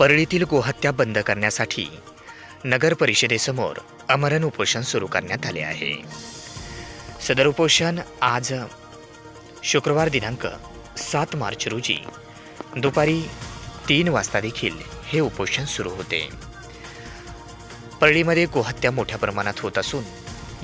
परळीतील गोहत्या बंद करण्यासाठी नगर परिषदेसमोर अमरण उपोषण सुरू करण्यात आले आहे. सदर उपोषण आज शुक्रवार दिनांक सात मार्च रोजी दुपारी तीन वाजता देखील हे उपोषण सुरू होते. परळीमध्ये गोहत्या मोठ्या प्रमाणात होत असून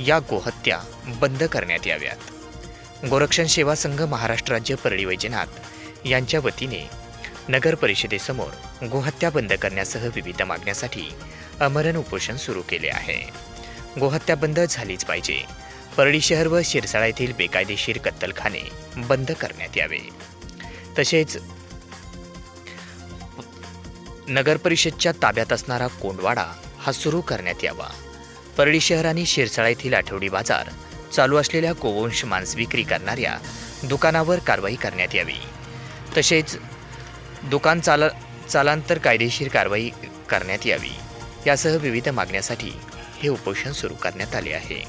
या गोहत्या बंद करण्यात याव्यात. गोरक्षण सेवा संघ महाराष्ट्र राज्य परळी वैजनाथ यांच्या वतीने नगर परिषदेसमोर गोहत्या बंद करण्यासह विविध मागण्यासाठी अमरण उपोषण सुरू केले आहे. गोहत्या बंद झालीच पाहिजे. परळी शहर व शिरसाळा येथील बेकायदेशीर कत्तलखाने बंद करण्यात यावे. तसेच नगर परिषदच्या ताब्यात असणारा कोंडवाडा हा सुरू करण्यात यावा. परळी शहर आणि शिरसाळा येथील आठवडी बाजार चालू असलेल्या गोवंश मांस विक्री करणाऱ्या दुकानावर कारवाई करण्यात यावी. तसेच दुकान चाल चालांतर कायदेशीर कारवाई करण्यात यावी. यासह विविध मागण्यासाठी हे उपोषण सुरू करण्यात आले आहे.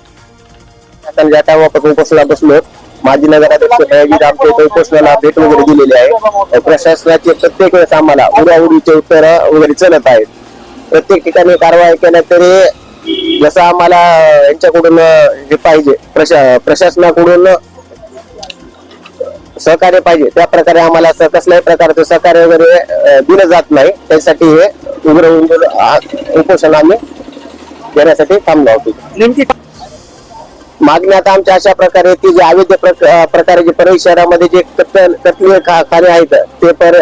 बसलो माजी नगराध्यक्ष उपोषणाला भेट वगैरे दिलेली आहे. प्रशासनाचे प्रत्येक वेळेस आम्हाला उडाउडीचे उत्तर वगैरे चलत आहेत. प्रत्येक ठिकाणी कारवाई केल्या तरी जसं आम्हाला यांच्याकडून जे पाहिजे प्रशा प्रशासनाकडून सहकार्य पाहिजे. त्या प्रकारे आम्हाला असं कसल्याही प्रकारचं सहकार्य वगैरे दिलं जात नाही. त्यासाठी हे उग्र उपोषण आम्ही घेण्यासाठी थांबलो होतो नेमकी मागणी आता आमच्या अशा प्रकारे की जे अवैध प्रकारे जे परळी शहरामध्ये जे कत्तल खाणे आहेत ते पर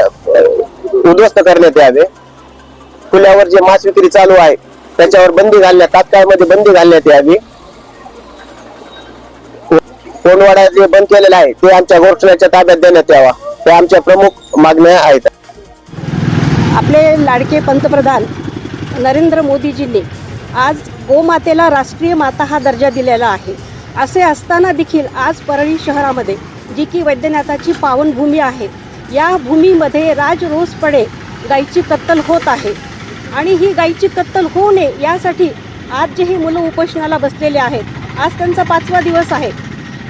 उद्ध्वस्त करण्यात यावे. खुल्यावर जे मांस विक्री चालू आहे त्याच्यावर बंदी घालण्यात तात्काळमध्ये बंदी घालण्यात यावी. कोणवाडा जे बंद केलेलं आहे ते आमच्या गोरक्षणाच्या ताब्यात देण्यात यावा. ते आमच्या प्रमुख मागण्या आहेत. आपले लाडके पंतप्रधान नरेंद्र मोदीजींनी आज गोमातेला राष्ट्रीय माता हा दर्जा दिलेला आहे. असे असताना देखील आज परळी शहरामध्ये जी की वैद्यनाथाची पावनभूमी आहे या भूमीमध्ये राजरोसपणे गायीची कत्तल होत आहे. आणि ही गायीची कत्तल होऊ नये यासाठी आज जे हे मुलं उपोषणाला बसलेले आहेत आज त्यांचा पाचवा दिवस आहे.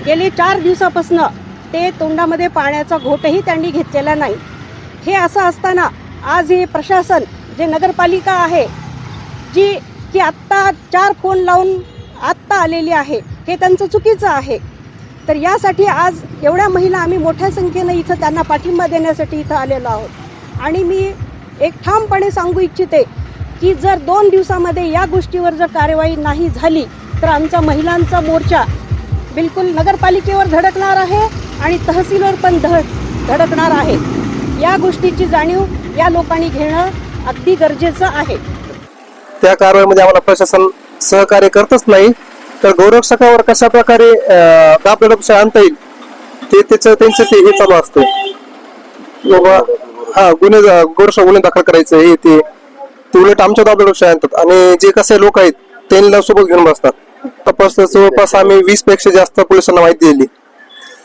गेले चार दिवसापासनं ते तोंडामध्ये पाण्याचा घोटही त्यांनी घेतलेला नाही. हे असं असताना आज हे प्रशासन जे नगरपालिका आहे जी की आत्ता चार फोन लावून आत्ता आलेली आहे हे त्यांचं चुकीचं आहे. तर यासाठी आज एवढ्या महिला आम्ही मोठ्या संख्येनं इथं त्यांना पाठिंबा देण्यासाठी इथं आलेलो आहोत. आणि मी एक ठामपणे सांगू इच्छिते की जर दोन दिवसामध्ये या गोष्टीवर जर कार्यवाही नाही झाली तर आमचा महिलांचा मोर्चा बिलकुल नगरपालिकेवर धडकणार आहे आणि तहसीलवर पण धड धडकणार आहे. या गोष्टीची जाणीव या लोकांनी घेणं अगदी गरजेचं आहे. त्या कारवाईमध्ये आम्हाला प्रशासन सहकार्य करतच नाही. तर गौरक्षकावर कशा प्रकारे दाबदडपशा आणता येईल? ते त्याचं त्यांचं ते हे चालू असतं. बाबा हा गुन्हे गोरक्ष गुन्हे दाखल करायचं हे ते. ते उलट आमच्या दाबदडपशा आणतात. आणि जे कसे लोक आहेत त्यांना सोबत घेऊन बसतात. तपास जवळपास आम्ही वीसपेक्षा जास्त पोलिसांना माहिती दिली.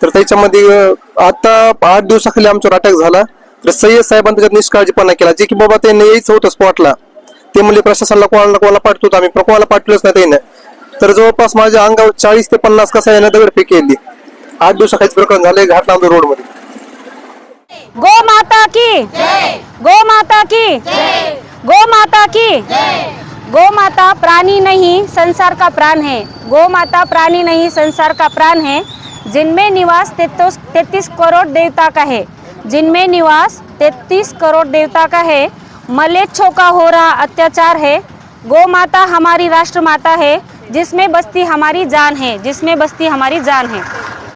तर त्याच्यामध्ये आता आठ दिवसाखाली आमच्यावर अटॅक झाला. तर सय्यद साहेबांनी त्याच्यात निष्काळजीपणा केला. जे की बाबा त्यांनी यायचं होतं स्पॉटला ते म्हणजे प्रशासनाला कोणाला कोणाला पाठवतो आम्ही. कोणाला पाठवलंच नाही त्याने. तर जवळपास माझ्या अंगावर चाळीस ते पन्नास कसा यानं दगडफेक केली. आठ दिवसाखालीच प्रकरण झाले घाटनांदूर रोडमध्ये गो माता की. गो माता की. गो माता की. गो माता प्राणी नहीं, संसार का प्राण है। गो माता प्राणी नहीं, संसार का प्राण है। जिनमें निवास तैतीस करोड़ देवता का है। जिनमें निवास तैतीस करोड़ देवता का है। मलेच्छों का हो रहा अत्याचार है। गो माता हमारी राष्ट्र माता है, जिसमें बस्ती हमारी जान है, जिसमें बस्ती हमारी जान है।